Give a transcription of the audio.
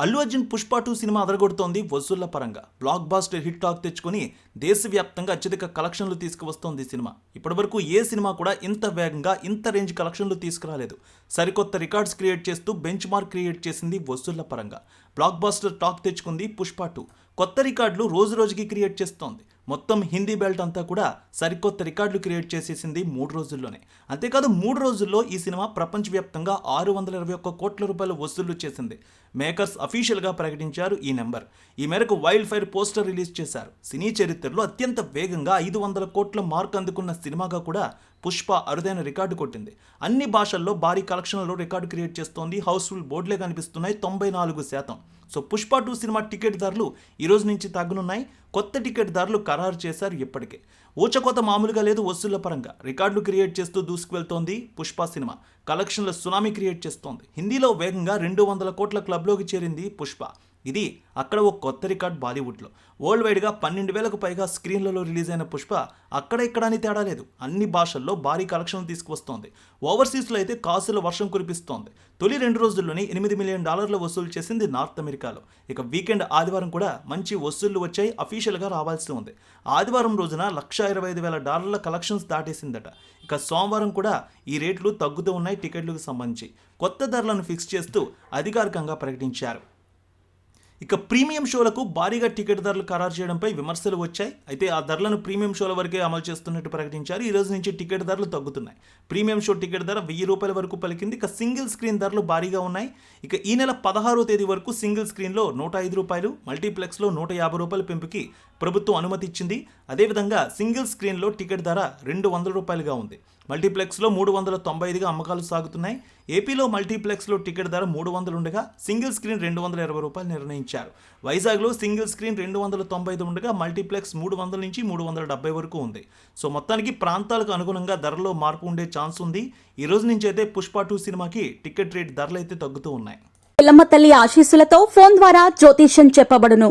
Allu Arjun Pushpa two cinema అదరగొడుతోంది వసూళ్ళ పరంగా. బ్లాక్ బాస్టర్ హిట్ టాక్ తెచ్చుకొని దేశవ్యాప్తంగా అత్యధిక కలెక్షన్లు తీసుకువస్తోంది సినిమా. ఇప్పటివరకు ఏ సినిమా కూడా ఇంత వేగంగా ఇంత రేంజ్ కలెక్షన్లు తీసుకురాలేదు. సరికొత్త రికార్డ్స్ క్రియేట్ చేస్తూ బెంచ్ మార్క్ క్రియేట్ చేసింది వసూళ్ళ పరంగా. బ్లాక్ బాస్టర్ టాక్ తెచ్చుకుంది పుష్ప టూ. కొత్త రికార్డులు రోజు రోజుకి క్రియేట్ చేస్తోంది. మొత్తం హిందీ బెల్ట్ అంతా కూడా సరికొత్త రికార్డులు క్రియేట్ చేసేసింది మూడు రోజుల్లోనే. అంతేకాదు మూడు రోజుల్లో ఈ సినిమా ప్రపంచవ్యాప్తంగా ఆరు వందల ఇరవై ఒక్క కోట్ల రూపాయలు వసూళ్ళు చేసింది. మేకర్స్ అఫీషియల్గా ప్రకటించారు ఈ నెంబర్. ఈ మేరకు వైల్డ్ ఫైర్ పోస్టర్ రిలీజ్ చేశారు. సినీ చరిత్రలో అత్యంత వేగంగా ఐదు వందల కోట్ల మార్క్ అందుకున్న సినిమాగా కూడా పుష్ప అరుదైన రికార్డు కొట్టింది. అన్ని భాషల్లో భారీ కలెక్షన్లలో రికార్డు క్రియేట్ చేస్తోంది. హౌస్ఫుల్ బోర్డులే కనిపిస్తున్నాయి. తొంభై నాలుగు శాతం. So Pushpa two cinema ticket ధరలు ఈరోజు నుంచి తగ్గనున్నాయి. కొత్త టికెట్ ధరలు ఖరారు చేశారు ఇప్పటికే. ఊచకోత మామూలుగా లేదు వసూళ్ళ పరంగా. రికార్డులు క్రియేట్ చేస్తూ దూసుకువెళ్తోంది పుష్ప సినిమా. కలెక్షన్ల సునామీ క్రియేట్ చేస్తోంది. హిందీలో వేగంగా రెండు వందల కోట్ల క్లబ్లోకి చేరింది పుష్ప. ఇది అక్కడ ఓ కొత్త రికార్డ్ బాలీవుడ్లో. వరల్డ్ వైడ్గా పన్నెండు వేలకు పైగా స్క్రీన్లలో రిలీజ్ అయిన పుష్ప అక్కడ ఇక్కడ అని తేడా లేదు. అన్ని భాషల్లో భారీ కలెక్షన్లు తీసుకువస్తోంది. ఓవర్సీస్లో అయితే కాసుల వర్షం కురిపిస్తోంది. తొలి రెండు రోజుల్లోనే ఎనిమిది మిలియన్ డాలర్లు వసూలు చేసింది నార్త్ అమెరికాలో. ఇక వీకెండ్ ఆదివారం కూడా మంచి వసూళ్ళు వచ్చాయి అఫీషియల్గా రావాల్సి ఉంది. ఆదివారం రోజున లక్ష ఇరవై ఐదు వేల డాలర్ల కలెక్షన్స్ దాటేసిందట. ఇక సోమవారం కూడా ఈ రేట్లు తగ్గుతూ ఉన్నాయి టికెట్లకు సంబంధించి. కొత్త ధరలను ఫిక్స్ చేస్తూ అధికారికంగా ప్రకటించారు. ఇక ప్రీమియం షోలకు భారీగా టికెట్ ధరలు ఖరారు చేయడంపై విమర్శలు వచ్చాయి. అయితే ఆ ధరలను ప్రీమియం షోల వరకే అమలు చేస్తున్నట్టు ప్రకటించారు. ఈ రోజు నుంచి టికెట్ ధరలు తగ్గుతున్నాయి. ప్రీమియం షో టికెట్ ధర వెయ్యి రూపాయల వరకు పలికింది. ఇక సింగిల్ స్క్రీన్ ధరలు భారీగా ఉన్నాయి. ఇక ఈ నెల పదహారో తేదీ వరకు సింగిల్ స్క్రీన్లో నూట ఐదు రూపాయలు మల్టీప్లెక్స్లో నూట యాభై రూపాయల పెంపుకి ప్రభుత్వం అనుమతి ఇచ్చింది అదేవిధంగా సింగిల్ స్క్రీన్లో టికెట్ ధర రెండు వందల రూపాయలుగా ఉంది. మల్టీప్లెక్స్లో మూడు వందల తొంభై ఐదుగా అమ్మకాలు సాగుతున్నాయి. ఏపీలో మల్టీప్లెక్స్లో టికెట్ ధర మూడు వందలు ఉండగా సింగిల్ స్క్రీన్ రెండు వందల ఇరవై రూపాయలు నిర్ణయించారు. వైజాగ్లో సింగిల్ స్క్రీన్ రెండు వందల తొంభై ఐదు ఉండగా మల్టీప్లెక్స్ మూడు వందల నుంచి మూడు వందల డెబ్బై వరకు ఉంది. సో మొత్తానికి ప్రాంతాలకు అనుగుణంగా ధరలో మార్పు ఉండే ఛాన్స్ ఉంది. ఈ రోజు నుంచి అయితే పుష్ప టూ సినిమాకి టికెట్ రేట్ ధరలు అయితే తగ్గుతూ ఉన్నాయి. పిల్లమ్మ తల్లి ఆశీస్సులతో ఫోన్ ద్వారా జ్యోతిష్యం చెప్పబడును.